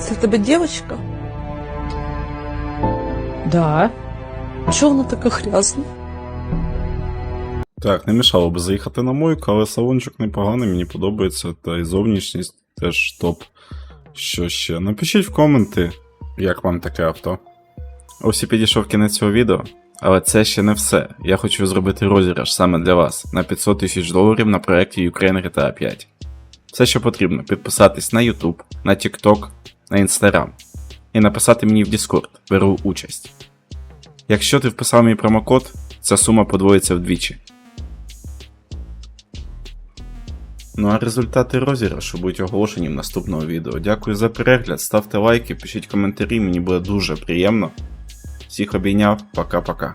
Це в тебе дівчинка? Да. Чого вона така грязна? Так, не мішало би заїхати на мойку, але салончик непоганий, мені подобається, та і зовнішність теж топ. Що ще? Напишіть в коменти, як вам таке авто. Ось і підійшов кінець цього відео. Але це ще не все. Я хочу зробити розіграш саме для вас на 500 тисяч доларів на проєкті Ukraine GTA 5. Все, що потрібно, підписатись на YouTube, на TikTok, на Instagram і написати мені в Discord, беру участь. Якщо ти вписав мій промокод, ця сума подвоїться вдвічі. Ну а результати розіграшу будуть оголошені в наступного відео. Дякую за перегляд, ставте лайки, пишіть коментарі, мені буде дуже приємно. Всіх обійняв, пока-пока.